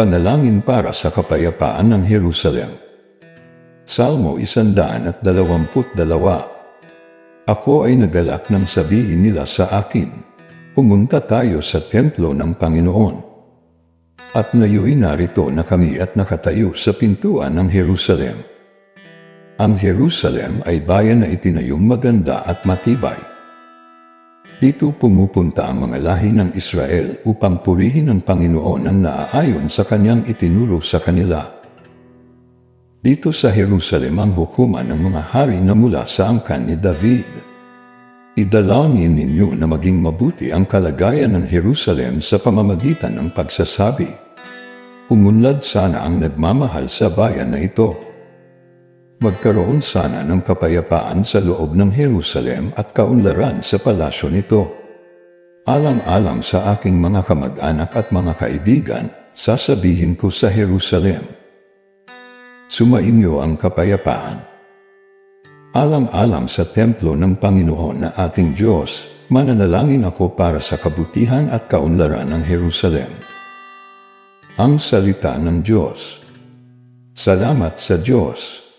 Panalangin para sa kapayapaan ng Jerusalem. Salmo 122 Ako ay nagalak nang sabihin nila sa akin, Pumunta tayo sa templo ng Panginoon. At ngayon narito na kami at nakatayo sa pintuan ng Jerusalem. Ang Jerusalem ay bayan na itinayong maganda at matibay. Dito pumupunta ang mga lahi ng Israel upang purihin ang Panginoon ang naaayon sa kanyang itinuro sa kanila. Dito sa Jerusalem ang hukuman ng mga hari na mula sa angkan ni David. Idalangin ninyo na maging mabuti ang kalagayan ng Jerusalem sa pamamagitan ng pagsasabi. Umunlad sana ang nagmamahal sa bayan na ito. Magkaroon sana ng kapayapaan sa loob ng Jerusalem at kaunlaran sa palasyo nito. Alang-alang sa aking mga kamag-anak at mga kaibigan, sasabihin ko sa Jerusalem. Sumainyo ang kapayapaan. Alang-alang sa templo ng Panginoon na ating Diyos, mananalangin ako para sa kabutihan at kaunlaran ng Jerusalem. Ang salita ng Diyos. Salamat sa Diyos.